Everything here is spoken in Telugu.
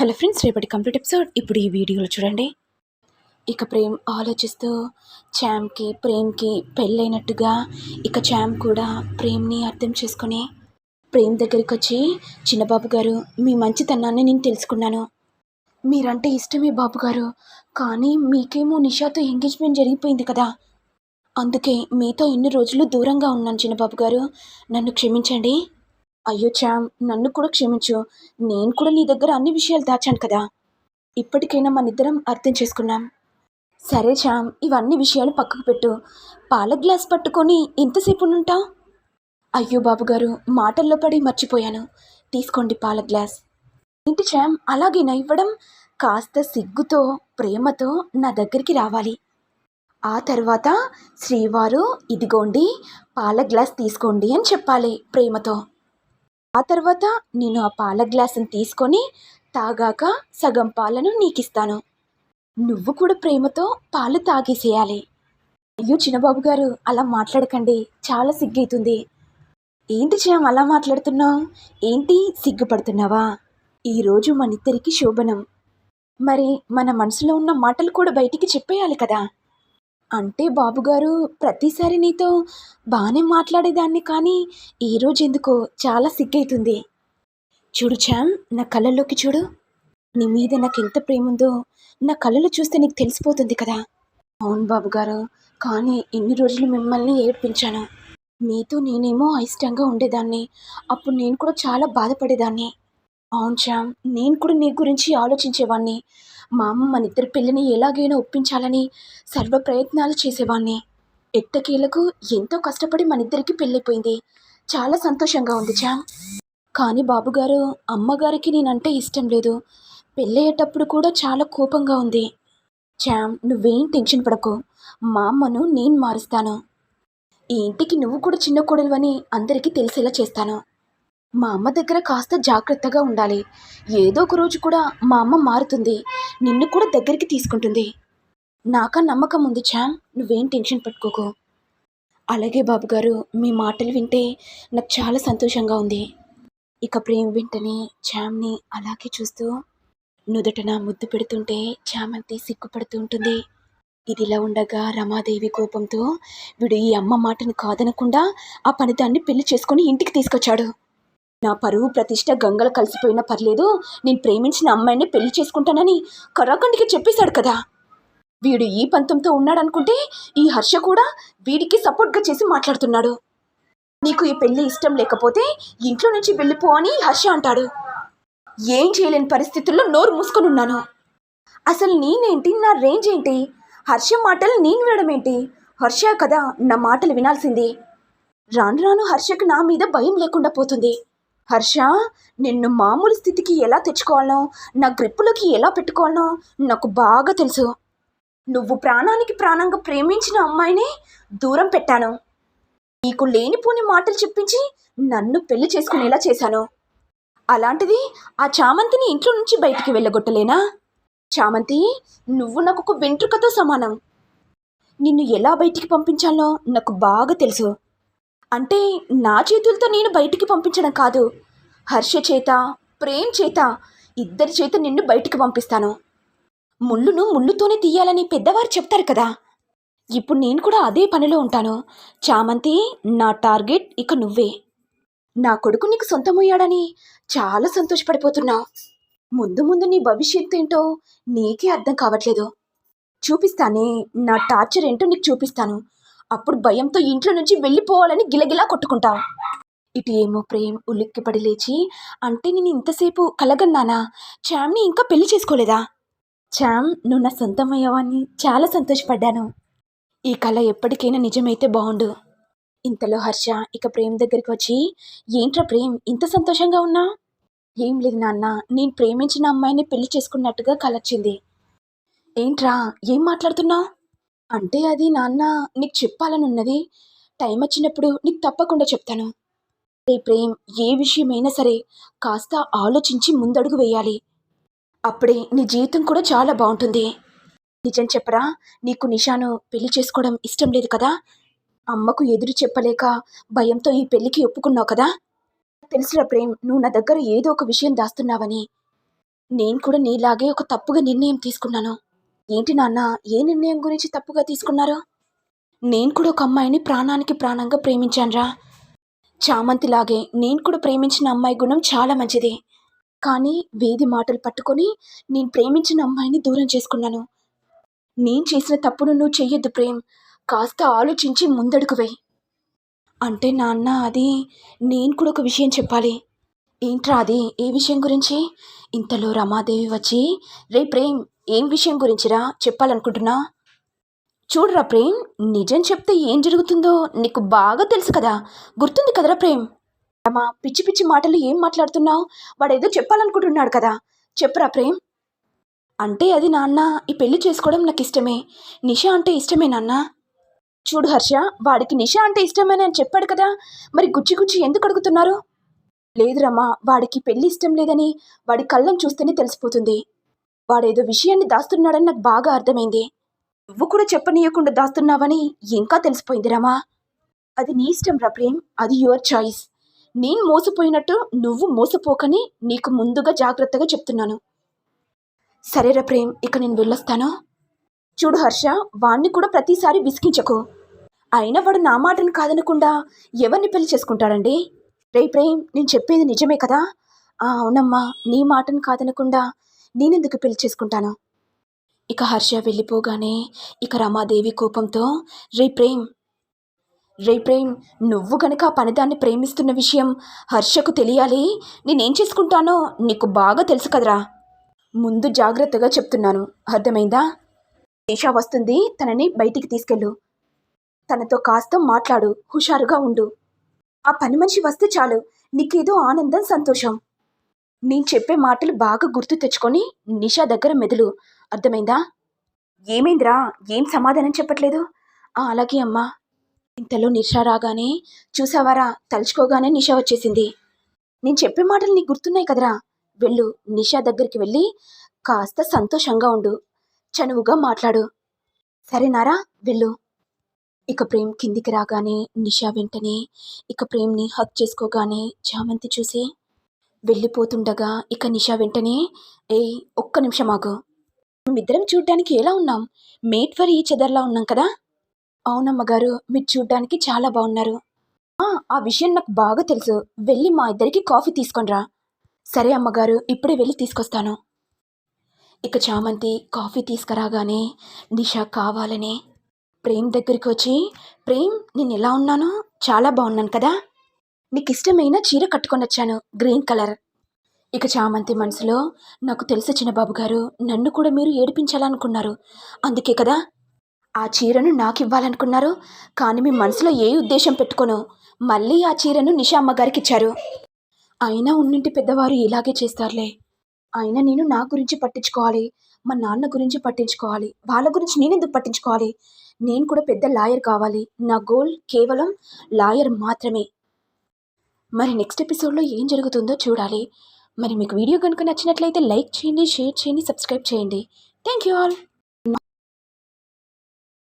హలో ఫ్రెండ్స్ రేపటి కంప్లీట్ ఎపిసోడ్. ఇప్పుడు ఈ వీడియోలో చూడండి. ఇక ప్రేమ్ ఆలోచిస్తూ చామ్కి ప్రేమ్కి పెళ్ళైనట్టుగా ఇక చామ్ కూడా ప్రేమ్ని అర్థం చేసుకొని ప్రేమ్ దగ్గరికి వచ్చి చిన్నబాబు గారు మీ మంచితనాన్ని నేను తెలుసుకున్నాను. మీరంటే ఇష్టమే బాబు గారు కానీ మీకేమో నిషాతో ఎంగేజ్మెంట్ జరిగిపోయింది కదా. అందుకే మీతో ఎన్ని రోజులు దూరంగా ఉన్నాను చిన్నబాబు గారు. నన్ను క్షమించండి. అయ్యో చామ్ నన్ను కూడా క్షమించు. నేను కూడా నీ దగ్గర అన్ని విషయాలు దాచాను కదా. ఇప్పటికైనా మనిద్దరం అర్థం చేసుకున్నాం. సరే చామ్ ఇవన్నీ విషయాలు పక్కకు పెట్టు. పాల గ్లాస్ పట్టుకొని ఎంతసేపు ఉంటా అయ్యో బాబుగారు మాటల్లో పడి మర్చిపోయాను. తీసుకోండి పాల గ్లాస్. ఏంటి చామ్ అలాగేనా ఇవ్వడం? కాస్త సిగ్గుతో ప్రేమతో నా దగ్గరికి రావాలి. ఆ తర్వాత శ్రీవారు ఇదిగోండి పాల గ్లాస్ తీసుకోండి అని చెప్పాలి ప్రేమతో. ఆ తర్వాత నేను ఆ పాల గ్లాసుని తీసుకొని తాగాక సగం పాలను నీకిస్తాను. నువ్వు కూడా ప్రేమతో పాలు తాగేసేయాలి. అయ్యో చిన్నబాబు గారు అలా మాట్లాడకండి. చాలా సిగ్గైతుంది ఏంటి చేయం అలా మాట్లాడుతున్నావు? ఏంటి సిగ్గుపడుతున్నావా? ఈరోజు మన ఇద్దరికి శోభనం. మరి మన మనసులో ఉన్న మాటలు కూడా బయటికి చెప్పేయాలి కదా. అంటే బాబుగారు ప్రతిసారి నీతో బాగానే మాట్లాడేదాన్ని కానీ ఈరోజు ఎందుకో చాలా సిగ్గైతుంది. చూడు చామ్ నా కళ్ళల్లోకి చూడు. నీ మీద నాకు ఎంత ప్రేమ ఉందో నా కళ్ళలో చూస్తే నీకు తెలిసిపోతుంది కదా. అవును బాబుగారు కానీ ఇన్ని రోజులు మిమ్మల్ని ఏడ్పించాను. మీతో నేనేమో అయిష్టంగా ఉండేదాన్ని. అప్పుడు నేను కూడా చాలా బాధపడేదాన్ని. అవును చామ్ నేను కూడా నీ గురించి ఆలోచించేవాడిని మా అమ్మ మన ఇద్దరి పెళ్ళిని ఎలాగైనా ఒప్పించాలని సర్వ ప్రయత్నాలు చేసేవాణ్ణి. ఎట్టకేలకు ఎంతో కష్టపడి మన ఇద్దరికి పెళ్ళైపోయింది. చాలా సంతోషంగా ఉంది శ్యామ్ కానీ బాబుగారు అమ్మగారికి నేనంటే ఇష్టం లేదు. పెళ్ళయ్యేటప్పుడు కూడా చాలా కోపంగా ఉంది. చామ్ నువ్వేం టెన్షన్ పడకు. మా అమ్మను నేను మారుస్తాను. ఈ ఇంటికి నువ్వు కూడా చిన్న కోడలువని అందరికీ తెలిసేలా చేస్తాను. మా అమ్మ దగ్గర కాస్త జాగ్రత్తగా ఉండాలి. ఏదో ఒక రోజు కూడా మా అమ్మ మారుతుంది. నిన్ను కూడా దగ్గరికి తీసుకుంటుంది. నాకా నమ్మకం ఉంది చామ్ నువ్వేం టెన్షన్ పట్టుకోకు. అలాగే బాబుగారు మీ మాటలు వింటే నాకు చాలా సంతోషంగా ఉంది. ఇక ప్రేమ్ వెంటనే చామ్ని అలాగే చూస్తూ నుదుటన ముద్దు పెడుతుంటే చామంతి సిగ్గుపడుతూ ఉంటుంది. ఇదిలా ఉండగా రమాదేవి కోపంతో వీడు ఈ అమ్మ మాటను కాదనకుండా ఆ పనిదాన్ని పెళ్ళి చేసుకొని ఇంటికి తీసుకొచ్చాడు. నా పరువు ప్రతిష్ట గంగలు కలిసిపోయినా పర్లేదు నేను ప్రేమించిన అమ్మాయిని పెళ్ళి చేసుకుంటానని కరాఖండికి చెప్పేశాడు కదా. వీడు ఈ పంతంతో ఉన్నాడనుకుంటే ఈ హర్ష కూడా వీడికి సపోర్ట్గా చేసి మాట్లాడుతున్నాడు. నీకు ఈ పెళ్ళి ఇష్టం లేకపోతే ఇంట్లో నుంచి వెళ్ళిపో అని హర్ష అంటాడు. ఏం చేయలేని పరిస్థితుల్లో నోరు మూసుకొని ఉన్నాను. అసలు నేనేంటి? నా రేంజ్ ఏంటి? హర్ష మాటలు నేను వినడం ఏంటి? హర్ష కదా నా మాటలు వినాల్సింది. రాను రాను హర్షకు నా మీద భయం లేకుండా పోతుంది. హర్ష నిన్ను మామూలు స్థితికి ఎలా తెచ్చుకోవాలో నా గ్రిప్పులోకి ఎలా పెట్టుకోవాలో నాకు బాగా తెలుసు. నువ్వు ప్రాణానికి ప్రాణంగా ప్రేమించిన అమ్మాయిని దూరం పెట్టాను. నీకు లేనిపోని మాటలు చెప్పించి నన్ను పెళ్ళి చేసుకునేలా చేశాను. అలాంటిది ఆ చామంతిని ఇంట్లో నుంచి బయటికి వెళ్ళగొట్టలేనా? చామంతి నువ్వు నాకు ఒక వెంట్రుకతో సమానం. నిన్ను ఎలా బయటికి పంపించాలో నాకు బాగా తెలుసు. అంటే నా చేతులతో నేను బయటికి పంపించడం కాదు. హర్ష చేత ప్రేమ్ చేత ఇద్దరి చేత నిన్ను బయటికి పంపిస్తాను. ముళ్ళును ముళ్ళుతోనే తీయాలని పెద్దవారు చెప్తారు కదా. ఇప్పుడు నేను కూడా అదే పనిలో ఉంటాను. చామంతి నా టార్గెట్ ఇక నువ్వే. నా కొడుకు నీకు సొంతమయ్యాడని చాలా సంతోషపడిపోతున్నావు. ముందు ముందు నీ భవిష్యత్తు ఏంటో నీకే అర్థం కావట్లేదు. చూపిస్తానే నా టార్చర్ ఏంటో నీకు చూపిస్తాను. అప్పుడు భయంతో ఇంట్లో నుంచి వెళ్ళిపోవాలని గిలగిలా కొట్టుకుంటావు ఇటు ఏమో ప్రేమ్ ఉలిక్కిపడి లేచి అంటే నేను ఇంతసేపు కలగన్నానా? చామ్ని ఇంకా పెళ్ళి చేసుకోలేదా? చామ్ నువ్వు నా సొంతమయ్యావని చాలా సంతోషపడ్డాను. ఈ కళ ఎప్పటికైనా నిజమైతే బాగుండు. ఇంతలో హర్ష ఇక ప్రేమ్ దగ్గరికి వచ్చి ఏంట్రా ప్రేమ్ ఇంత సంతోషంగా ఉన్నా? ఏం లేదు నాన్న నేను ప్రేమించిన అమ్మాయిని పెళ్ళి చేసుకున్నట్టుగా కలొచ్చింది. ఏంట్రా ఏం మాట్లాడుతున్నావు? అంటే అది నాన్న నీకు చెప్పాలని ఉన్నది టైం వచ్చినప్పుడు నీకు తప్పకుండా చెప్తాను. రే ప్రేమ్ ఏ విషయమైనా సరే కాస్త ఆలోచించి ముందడుగు వేయాలి. అప్పుడే నీ జీవితం కూడా చాలా బాగుంటుంది. నిజం చెప్పరా? నీకు నిషాను పెళ్ళి చేసుకోవడం ఇష్టం లేదు కదా? అమ్మకు ఎదురు చెప్పలేక భయంతో ఈ పెళ్ళికి ఒప్పుకున్నావు కదా? తెలుసురా ప్రేమ్ నువ్వు నా దగ్గర ఏదో ఒక విషయం దాస్తున్నావని. నేను కూడా నీలాగే ఒక తప్పుగా నిర్ణయం తీసుకున్నాను. ఏంటి నాన్న ఏ నిర్ణయం గురించి తప్పుగా తీసుకున్నారు? నేను కూడా ఒక అమ్మాయిని ప్రాణానికి ప్రాణంగా ప్రేమించానురా. చామంతిలాగే నేను కూడా ప్రేమించిన అమ్మాయి గుణం చాలా మంచిది. కానీ వేది మాటలు పట్టుకొని నేను ప్రేమించిన అమ్మాయిని దూరం చేసుకున్నాను. నేను చేసిన తప్పును నువ్వు చెయ్యొద్దు ప్రేమ్. కాస్త ఆలోచించి ముందడుకువే వేయి. అంటే నాన్న అది నేను కూడా ఒక విషయం చెప్పాలి. ఏంట్రా అది? ఏ విషయం గురించి? ఇంతలో రమాదేవి వచ్చి రే ప్రేమ్ ఏం విషయం గురించిరా? చెప్పాలనుకుంటున్నా? చూడరా ప్రేమ్ నిజం చెప్తే ఏం జరుగుతుందో నీకు బాగా తెలుసు కదా. గుర్తుంది కదరా ప్రేమ్? రమా పిచ్చి పిచ్చి మాటలు ఏం మాట్లాడుతున్నావు? వాడేదో చెప్పాలనుకుంటున్నాడు కదా. చెప్పురా ప్రేమ్? అంటే అది నాన్న ఈ పెళ్ళి చేసుకోవడం నాకు ఇష్టమే. నిషా అంటే ఇష్టమే నాన్న. చూడు హర్ష వాడికి నిషా అంటే ఇష్టమే అని చెప్పాడు కదా. మరి గుచ్చి గుచ్చి ఎందుకు అడుగుతున్నారు? లేదు రమ్మా వాడికి పెళ్ళి ఇష్టం లేదని వాడి కళ్ళం చూస్తేనే తెలిసిపోతుంది. వాడేదో విషయాన్ని దాస్తున్నాడని నాకు బాగా అర్థమైంది. నువ్వు కూడా చెప్పనీయకుండా దాస్తున్నావని ఇంకా తెలిసిపోయింది రమా. అది నీ ఇష్టం రా ప్రేమ్ అది యువర్ చాయిస్. నేను మోసపోయినట్టు నువ్వు మోసపోకని నీకు ముందుగా జాగ్రత్తగా చెప్తున్నాను. సరేరా ప్రేమ్ ఇక నేను వెళ్ళొస్తాను. చూడు హర్ష వాణ్ణి కూడా ప్రతిసారి విసిగించకు. అయినా వాడు నా మాటను కాదనకుండా ఎవరిని పెళ్ళి చేసుకుంటాడండి? రే ప్రేమ్ నేను చెప్పేది నిజమే కదా? ఆ అవునమ్మా నీ మాటను కాదనకుండా నేనెందుకు పెళ్ళి చేసుకుంటాను? ఇక హర్ష వెళ్ళిపోగానే ఇక రమాదేవి కోపంతో రే ప్రేమ్ రే ప్రేమ్ నువ్వు గనక ఆ పనిదాన్ని ప్రేమిస్తున్న విషయం హర్షకు తెలియాలి నేనేం చేసుకుంటానో నీకు బాగా తెలుసు కదరా. ముందు జాగ్రత్తగా చెప్తున్నాను. అర్థమైందా? దేశ వస్తుంది తనని బయటికి తీసుకెళ్ళు. తనతో కాస్త మాట్లాడు హుషారుగా ఉండు. ఆ పని మనిషి వస్తే చాలు. నీకేదో ఆనందం సంతోషం. నేను చెప్పే మాటలు బాగా గుర్తు తెచ్చుకొని నిషా దగ్గర మెదులు. అర్థమైందా? ఏమైందిరా? ఏం సమాధానం చెప్పట్లేదు? అలాగే అమ్మా. ఇంతలో నిషా రాగానే చూసావారా? తలుచుకోగానే నిషా వచ్చేసింది. నేను చెప్పే మాటలు నీకు గుర్తున్నాయి కదరా? వెళ్ళు. నిషా దగ్గరికి వెళ్ళి కాస్త సంతోషంగా ఉండు. చనువుగా మాట్లాడు. సరేనారా? వెళ్ళు. ఇక ప్రేమ్ కిందికి రాగానే నిషా వెంటనే ఇక ప్రేమ్ని హక్ చేసుకోగానే చామంతి చూసి వెళ్ళిపోతుండగా ఇక నిషా వెంటనే ఏయ్ ఒక్క నిమిషం ఆగు. మేమిద్దరం చూడ్డానికి ఎలా ఉన్నాం? మేట్ ఫర్ ఈ చెదర్లా ఉన్నాం కదా? అవునమ్మగారు మీరు చూడ్డానికి చాలా బాగున్నారు. "ఆ, ఆ విషయం నాకు బాగా తెలుసు. వెళ్ళి మా ఇద్దరికి కాఫీ తీసుకొనిరా సరే అమ్మగారు ఇప్పుడే వెళ్ళి తీసుకొస్తాను. ఇక చామంతి కాఫీ తీసుకురాగానే నిషా కావాలనే ప్రేమ్ దగ్గరికి వచ్చి ప్రేమ్ నేను ఎలా ఉన్నాను? చాలా బాగున్నాను కదా? నీకు ఇష్టమైన చీర కట్టుకొని వచ్చాను గ్రీన్ కలర్. ఇక చామంతి మనసులో నాకు తెలుసు చిన్నబాబు గారు నన్ను కూడా మీరు ఏడిపించాలనుకున్నారు. అందుకే కదా ఆ చీరను నాకు ఇవ్వాలనుకున్నారు కానీ మీ మనసులో ఏ ఉద్దేశం పెట్టుకోను? మళ్ళీ ఆ చీరను నిషా అమ్మగారికి ఇచ్చారు అయినా ఉన్నింటి పెద్దవారు ఇలాగే చేస్తారులే. అయినా నేను నా గురించి పట్టించుకోవాలి. మా నాన్న గురించి పట్టించుకోవాలి. వాళ్ళ గురించి నేనెందుకు పట్టించుకోవాలి? నేను కూడా పెద్ద లాయర్ కావాలి. నా గోల్ కేవలం లాయర్ మాత్రమే. మరి నెక్స్ట్ ఎపిసోడ్లో ఏం జరుగుతుందో చూడాలి. మరి మీకు వీడియో కనుక నచ్చినట్లయితే లైక్ చేయండి షేర్ చేయండి సబ్స్క్రైబ్ చేయండి. Thank you all.